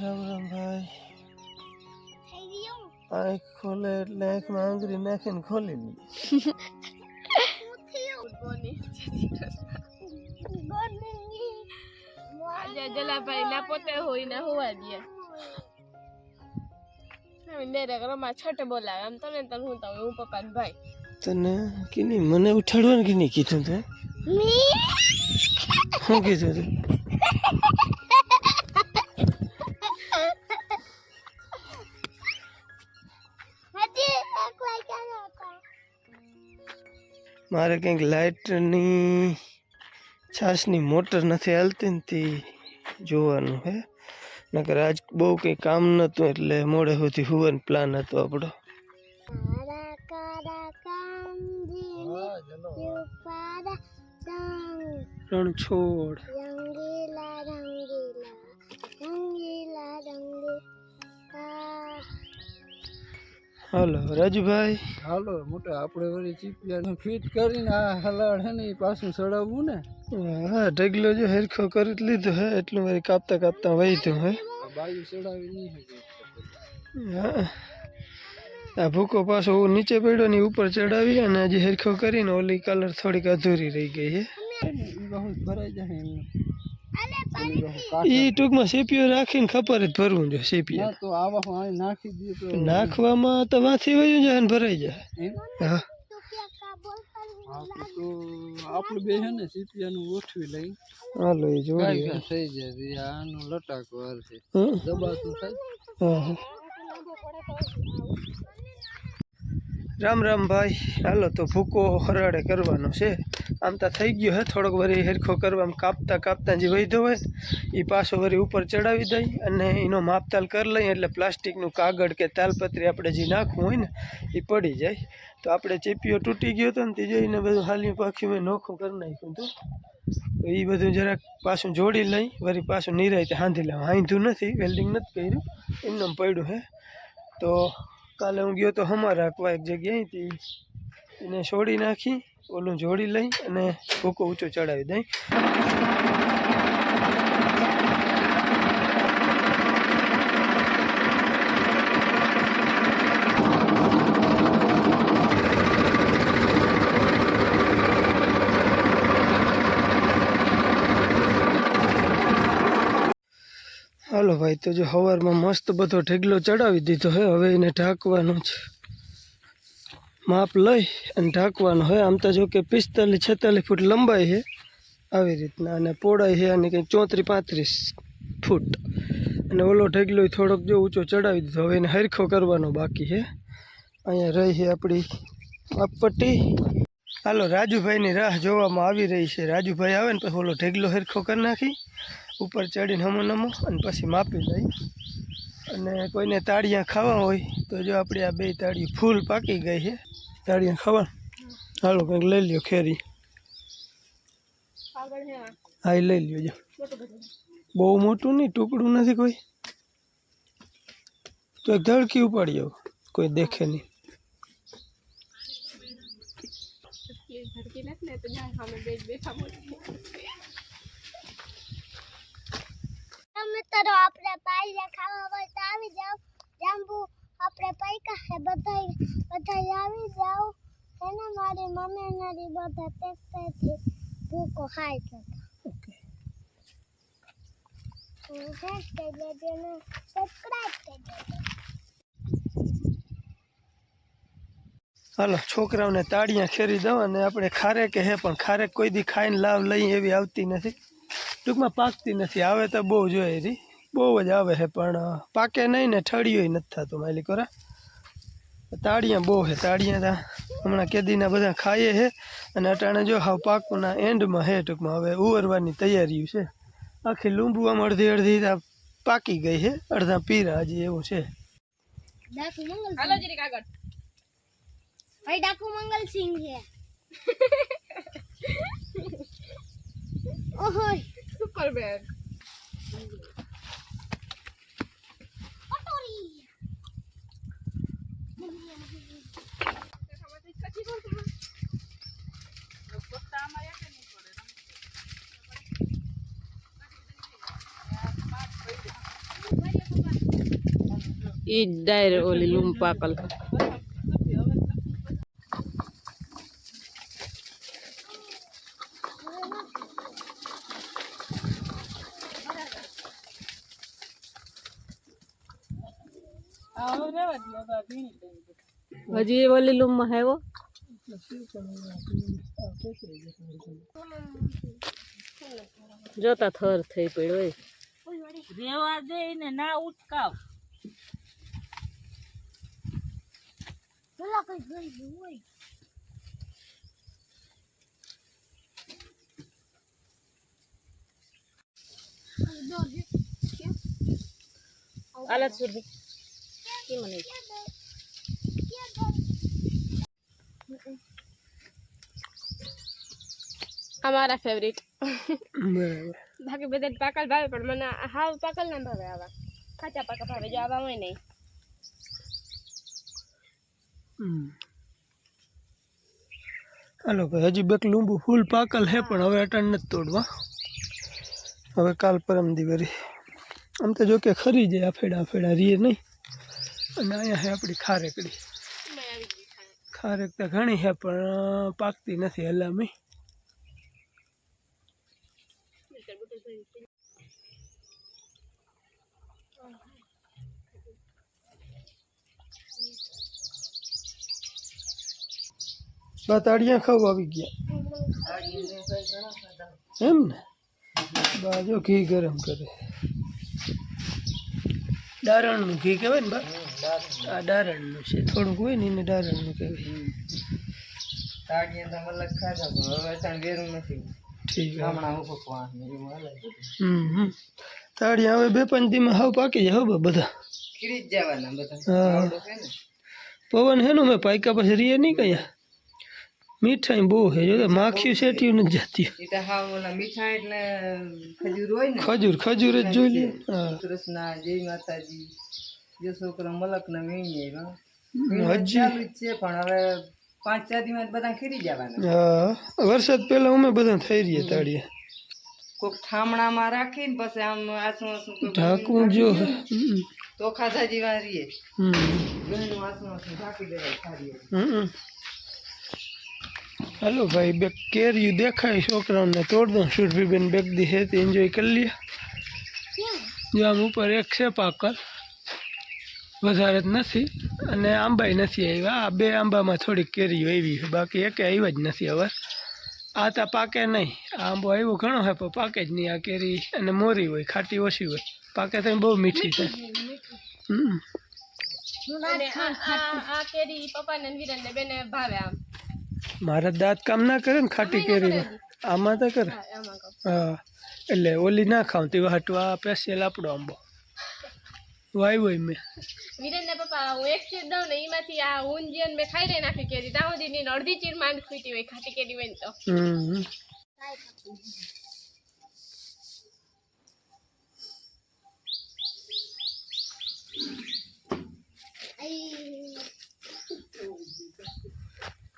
રામ રામ ભાઈ આંખ ખોલે એટલે આંખમાં આંગળી નાખીને ખોલી લી જલાભાઈ ના પોતે હોય ને હોવા દે ડાયરેક્ટ રમા છઠ બોલાવે આમ તમે તને હું તમે હું પપ્પા ને ભાઈ તને કીની મને ઉઠાડવાનું કે નહીં કીધું તે? મી? શું કીધું તે? મારે કંઈક લાઇટની છાશની મોટર નથી હાલતી ને તે જોવાનું હે. નકર આજ બહુ કંઈ કામ નહોતું એટલે મોડે સુધી હુવાનો પ્લાન હતો આપણો કારા કારા કાંદીને યુપારા સંગ. રણ છોડ હાલો રાજુભાઈ. હાલો મોટા આપણે વળી ચીપિયા ફિટ કરીને આ હલાડ હે ને ઈ પાછું ચડાવવું ને? હા ઢગલો જો હેરખો કરી લીધો હે એટલું મારી કાપતા કાપતા વહીતું હે. બાયું ચડાવી નહીં હા આ ભૂકો પાછો નીચે પડ્યો ને ઉપર ચડાવી અને હજી હેરખો કરીને ઓલી કલર થોડીક અધૂરી રહી ગઈ હે. બહુ ભરાઈ જાય એમને. ઈ ટૂંકમાં સીપીઓ રાખીને ખબર જ ભરવું જો સીપીઓ તો આવા નાખી દઈએ તો નાખવામાં તો વાંથી વયું જાય ને ભરાઈ જાય? હા. તું આપણે બે હે ને સીપિયાનું ગોઠવી લઈ. હાલો એ જોડી થઈ જાય આનો લટાકો છે. દબાતું થાય. હા. રામ રામ ભાઈ. હાલો તો ભૂકો હરાડે કરવાનો છે. આમ તો થઈ ગયો હે, થોડોક વરી હેરખો કરવા આમ કાપતા કાપતા જે વૈધો હોય એ પાછો વરી ઉપર ચડાવી દઈ અને એનો માપતાલ કરી લઈએ એટલે પ્લાસ્ટિકનું કાગળ કે તાલપત્રી આપણે જે નાખવું હોય ને એ પડી જાય. તો આપણે ચેપીઓ તૂટી ગયો હતો ને તે જોઈને બધું હાલ્યું પાખ્યું મેં નોખું કરી નાખ્યું હતું. તો એ બધું જરાક પાછું જોડી લઈ, વરી પાછું નિરાયતે હાંધી લાવ. હાંધું નથી વેલ્ડિંગ નથી કર્યું એમને પડ્યું હે. તો કાલે હું ગયો તો હમા રાખવા એક જગ્યાએથી એને છોડી નાખી, ઓલું જોડી લઈ અને ભૂકો ઊંચો ચડાવી દઈ. હાલો ભાઈ, તો જો સવારમાં મસ્ત બધો ઢેગલો ચડાવી દીધો હે, હવે એને ઢાંકવાનો છે. માપ લઈ અને ઢાંકવાનો હોય આમ તો જો કે પિસ્તાલીસ છેતાલીસ ફૂટ લંબાઈ છે આવી રીતના. અને પહોળાઈ છે અને કંઈક ચોત્રીસ પાંત્રીસ ફૂટ. અને ઓલો ઢેગલો થોડોક જો ઊંચો ચડાવી દીધો, હવે એને હરખો કરવાનો બાકી છે અહીંયા રહી છે આપણી માપપટ્ટી. હાલો, રાજુભાઈની રાહ જોવામાં આવી રહી છે. રાજુભાઈ આવે ને પછી ઓલો ઢેગલો હરખો કરી નાખી. ઉપર ચડીને હમો નમો અને પછી માપી લઈ. અને કોઈને તાળિયા ખાવા હોય તો જો આપણી આ બે તાળી ફૂલ પાકી ગઈ છે. તાળિયા ખાવા. હાલો કંઈક લઈ લ્યો ખેરી. હા એ લઈ લ્યો જો. બહુ મોટું નહીં ટુકડું નથી કોઈ. તો એક ધડકી ઉપાડી આવો. કોઈ દેખે નહીં. ધડકી ધડકી નાખ ને તો જાય સામે બેઠા મોટી તમે તરો આપણે પાયલા ખાવા હોય તો આવી જાવ જાંબુ આપણે પૈકા હે બધા બધા આવી જાવ એને મારી મમ્મી નારી બધા પેકતાથી ભૂકો ખાય છે શેર કરી દેજો અને સબસ્ક્રાઇબ કરી દેજો હાલો છોકરાઓને તાળિયા ખેરી દો અને આપણે ખારેક હે પણ ખારેક કોઈ દી ખાઈને લાવ લઈ એવી આવતી નથી. ટૂંકમાં પાકતી નથી. આવે તો બહુ જોઈએ રી. બહુ જ આવે છે પણ પાકે નહીં ને ઠળિયો નથી થતું માલી કોરા તાળિયા બહુ છે તાળિયા તા. હમણાં કેદીના બધા ખાઈએ છે અને અટાણે જો હાવ પાકના એન્ડમાં છે ટૂંકમાં. હવે ઉવરવાની તૈયારી છે. આખી લીંબુ આમ અડધી અડધી ત્યાં પાકી ગઈ છે. અડધા પીરા હજી એવું છે. ડાકુ મંગલ હાલો જરીક આગળ ભાઈ ડાકુ મંગલ છે. ઓહોય. સુપર બેન પટોરી ઈ ડાયર ઓલી લૂમ પાકલ હજી એ ઓલી લૂમમાં આવ્યો જોતા થર થઈ પડ્યો રેવા દે ને ના ઉચકાવ. પેલા કઈ કેમ નહીં અમારા ફેવરિટ બાકી બધા પાકલ ભાવે, પણ મને હાવ પાકલ ના ભાવે આવા. કાચા પાકા ભાવે, જો આવા હોય નહીં. હાલો ભાઈ, હજી બેક લીંબુ ફૂલ પાકલ હે, પણ હવે અટણ નથી તોડવા. હવે કાલ પરમ દિવરી. આમ તો જો કે ખરી જાય આફેડા આફેડા રીએ નહીં. અને અહીંયા હે આપણી ખારેકડી. ખારેક તો ઘણી છે પણ પાકતી નથી હલામી. બતાડિયા ખાવ આવી ગયા. એમ ને? બાજુ ઘી ગરમ કરે. ડારણનું ઘી કહેવાય ને બા? આ દારણનું છે થોડુંક હોય ને એને દારણનું કહેવાય. ઠીક છે. હમ હમ. હવે બે પાંચ દીમાં હાવ પાકી જાય હો બા બધા. પવન હે. ને. મેં પાયકા પછી રીએ નહીં કયા. મીઠાઈ બહુ છે. જો તો માખી શેઠિયું નથી જતી મીઠાઈ એટલે ખજૂર હોય ને. ખજૂર ખજૂર જ જોઈ લે. કૃષ્ણ જય માતાજી. જો છોકરો મલક ને વીણી ચાલુ જ છે પણ હવે પાંચ ચાર દિવસ બધા ખીરી જવાના હા. વરસાદ પહેલા અમે બધા થઈ રહ્યા તાળીએ. કોક થામણામાં રાખીને પછી આમ આસું આસું ઢાંકવું જો તો ખાધા જેવા રહીએ હમ. આસું આસું ઢાંકી દેવાય હમ. હાલો ભાઈ, બે કેરીયું દેખાય છોકરાઓને તોડ. દઉં સુરભીબેન બેગ દી હે તે એન્જોય કરી લે જો આમ ઉપર એક છે પાકલ વધારે જ નથી. અને આંબાય નથી આવ્યા. આ બે આંબામાં થોડીક કેરીઓ આવી છે. બાકી એકે આવ્યા જ નથી હવે. આ તો પાકે નહીં. આ આંબો આવ્યો ઘણો છે પણ પાકે જ નહીં આ કેરી. અને મોરી હોય, ખાટી ઓછી હોય. પાકે તો બહુ મીઠી છે. હમ. મારા દાંત કામ ના કરે ને ખાટી કેરીમાં આમાં તો કરે. હા, એટલે ઓલી ના ખાવ તે હાટવા પેસેલ આપણો આંબો. વાય હોય મેં. વિરેન ને પપ્પા હું એક ચીર દઉં ને એમાંથી આ ઊંધિયન મેં ખાઈ લઈ નાખી કેરી. ત્યાં સુધી ની અડધી ચીર માંડ ખૂટી હોય ખાટી કેરી હોય તો. હમ.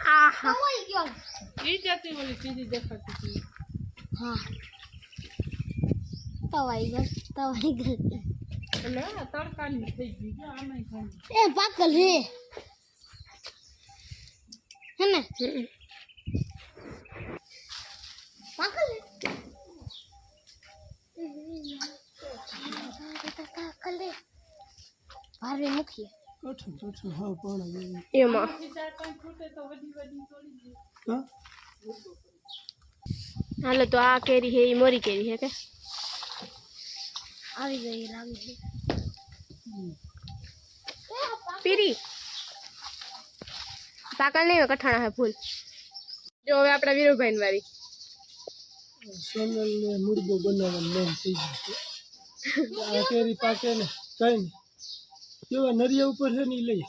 ગયો ઈ જતી ઓલી સીધી દેખાતી હતી. હા. તવાઈ ગયો તવાઈ ગયો એટલે તડકાની થઈ ગઈ જો આમાંય ખાલી એ પાકલ હે હે ને? પાકલ હે કલે ભારે મૂકીએ કઠણ કઠણ. હા પાણા એમાં. હાલો તો આ કેરી હે એ મોરી કેરી હે કે? આવી ગઈ લાગે છે પીરી. પાકલ નહીં કઠાણા હે ફૂલ. જો હવે આપણા વીરુભાઈ વારી. સોનલ ને મુરગો બનાવવાનું મન થઈ ગયું આ કેરી પાકે ને કઈ નહીં કેવા નરિયા ઉપર છે ને લઈ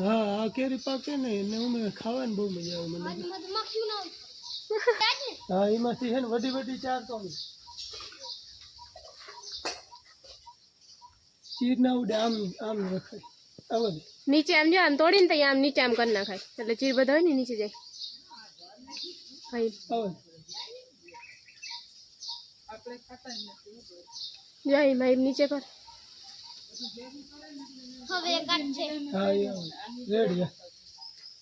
હા આ કેરી પાકે ને એને અમે ખાવાની બહુ મજા આવે મને હા એમાંથી છે ને વડી વડી ચાર તો ચીર ના ઉડે આમ આમ રખાય. આવો નીચે આમ જો આમ તોડીને તો આમ નીચે આમ કરી નાખાય. એટલે ચીર બધા હોય ને નીચે જાય. આવો દે. જો અહીં ભાઈ નીચે કર હવે કાઢશે હા એ રેડી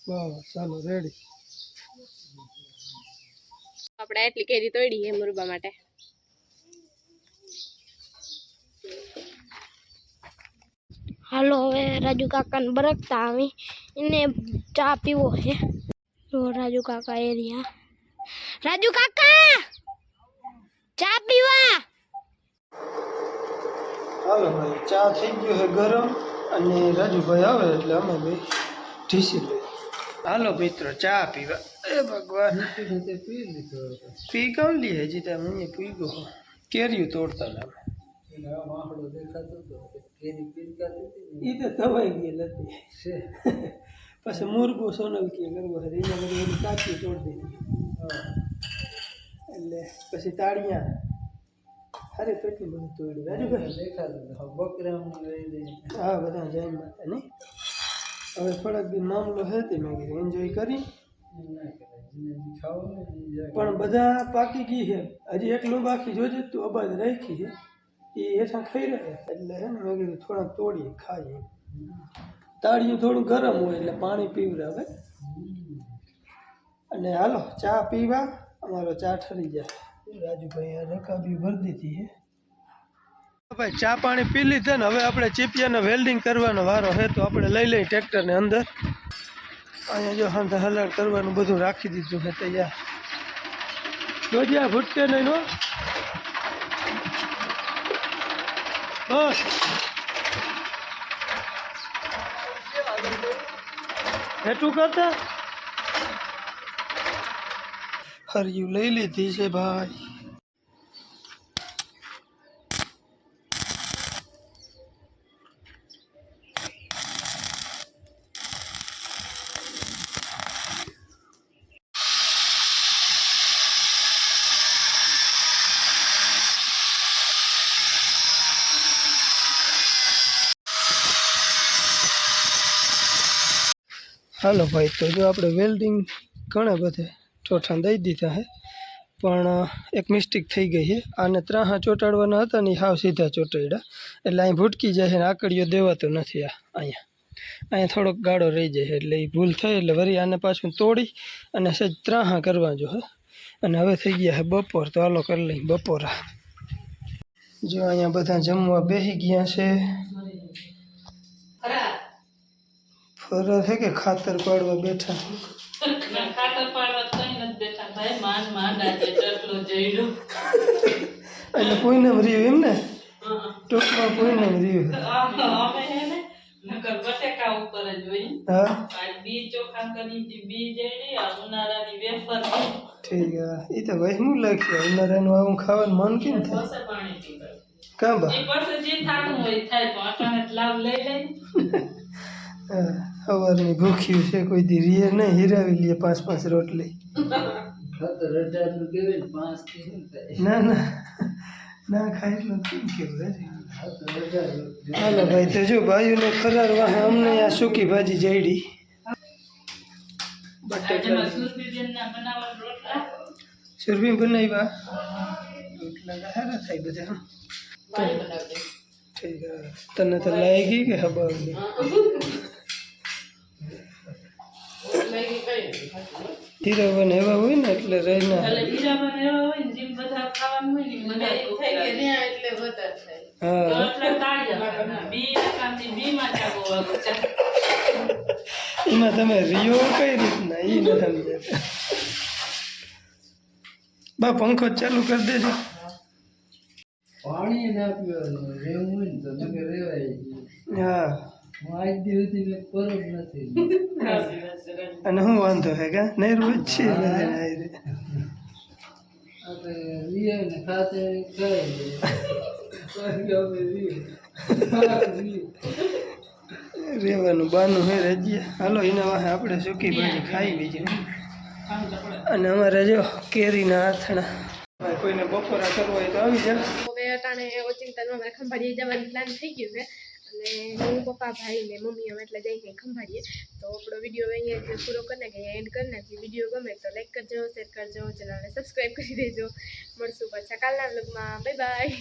વાહ ચાલો રેડી આપણે એટલી કેરી તોડી હે મુરબા માટે. હાલો હવે રાજુ કાકાને બરકતા આવી. એને ચા પીવો છે. તો રાજુ કાકા એરિયા રાજુ કાકા! ચા પીવા હાલો ભાઈ ચા થઈ ગયો છે ગરમ અને રાજુભાઈ આવે એટલે અમે બે ઢીસી લઈએ. હાલો મિત્રો ચા પીવા. એ ભગવાન. તે પી લીધો હતો પી કામ લઈએ હજી ત્યાં હું પી ગયો. કેરીયું તોડતા ને અમે એને આ વાંકડો દેખાતો હતો. કેરી પીરકાતી હતી એ તો તવાઈ ગયેલ હતી. ને છે. પછી મુરગો સોનલ કે કરવો છે એના બધી બધી કાચી તોડી દીધી. હા. એટલે પછી તાળિયા. અરે કેટલું બધું તોડ્યું રાજુભાઈ હવે બકરામાં હા, બધા જય માતા નહીં હવે થોડાક દી મામલો હતી મેં કીધું એન્જોય કરી. પણ બધા પાકી ગઈ છે. હજી એકલું બાકી જોજે, તું અબાજ રાખી છે. એ હેઠા ખાઈ રહ્યા એટલે હે ને મેં કીધું, થોડાક તોડીએ, ખાઈએ. તાળિયું થોડું ગરમ હોય એટલે પાણી પીવડાવે. અને હાલો, ચા પીવા. અમારો ચા ઠરી જાય રાજુભાઈ રકાબી ભરી દીધી ભાઈ, ચા પાણી પી લીધા ને હવે આપણે ચીપિયાને વેલ્ડિંગ કરવાનો વારો છે તો આપણે લઈ લઈ ટ્રેક્ટરને અંદર. અહીંયા જો હા હલાડ કરવાનું બધું રાખી દીધું છે તૈયાર. જોજ્યા ભૂટકે નહીં નો બસ. હેઠું કરતા? હરિયું લઈ લીધી છે ભાઈ. હાલો ભાઈ તો જો આપણે વેલ્ડિંગ ઘણા બધે ચોઠા દઈ દીધા છે પણ એક મિસ્ટેક થઈ ગઈ છે આને ત્રાહા ચોંટાડવાના હતા ને હાવ સીધા ચોંટાડ્યા એટલે અહીં ભૂટકી જાય ને આકડીઓ દેવાતો નથી આ, અહીંયા. અહીંયા થોડોક ગાળો રહી જાય એટલે એ ભૂલ થઈ એટલે વરી આને પાછું તોડી અને સહેજ ત્રાહા કરવા જો હે. અને હવે થઈ ગયા છે બપોર, તો હાલો કરી લઈ બપોરા. જો અહીંયા બધા જમવા બેસી ગયા છે. ફરર છે કે ખાતર પાડવા બેઠા? એટલે પૂનમ રહ્યું એમ ને? ટૂંકમાં પૂનમ રહ્યું હા ઠીક હા. એ તો ભાઈ હું લખ્યું ઉનાળાનું આવું ખાવાનું મન કેમ થાય? કાં બા? હા, સવારની ભૂખ્યું છે કોઈ દી રીએ નહીં હીરાવી લઈએ પાંચ પાંચ રોટલી. ને પાંચથી શું થાય ના ના ના ખાય એટલું કેમ કેવું હજી ખાતર હજાર રૂપિયા. હાલો ભાઈ તો જો ભાઈઓને ફરાર વાહે અમને આ સૂકી ભાજી જઈડી બટેટા સુરભી બનાવ્યા રોટલા તો સારા થાય બધા હં. ઠીક હે. તને તો લાગી કે ખબર નહીં હીરાબેન એવા હોય ને એટલે રહીના હા. એમાં તમે રિયો કઈ રીતના? એ સમજાતા બા પંખો જ ચાલુ કરી દેજો. પાણી ના પીવાનું રહેવું હોય ને તો તમે રેવાય. હા. અને હું વાંધો હે કે? નહીં રોજ છે બધાને હારે. આપણે રીએ ને ખાતે ખાઈ લઈએ. પછી આપણે રીએ. રીએ. રહેવાનું બાનું હે રજ્યા. હાલો એના વાહે આપણે સૂકી ભાજી ખાઈ બીજું અને અમારે જો કેરીના આથણા. કોઈને બપોરા કરવો હોય તો આવી જાય હવે અટાણે ઓચિંતામાં અમારે ખંભાળીએ જવાનું પ્લાન થઈ ગયું છે. અને હું પપ્પા, ભાઈ ને મમ્મી અમે એટલે જઈને ખંભાળીએ. તો આપણો વીડિયો અહીંયા પૂરો કરી નાખીએ એન્ડ કરી વીડિયો ગમે તો લાઈક કરજો શેર કરજો ચેનલને સબસ્ક્રાઈબ કરી દેજો. મળશું પાછા કાલના વ્લોગમાં બાય બાય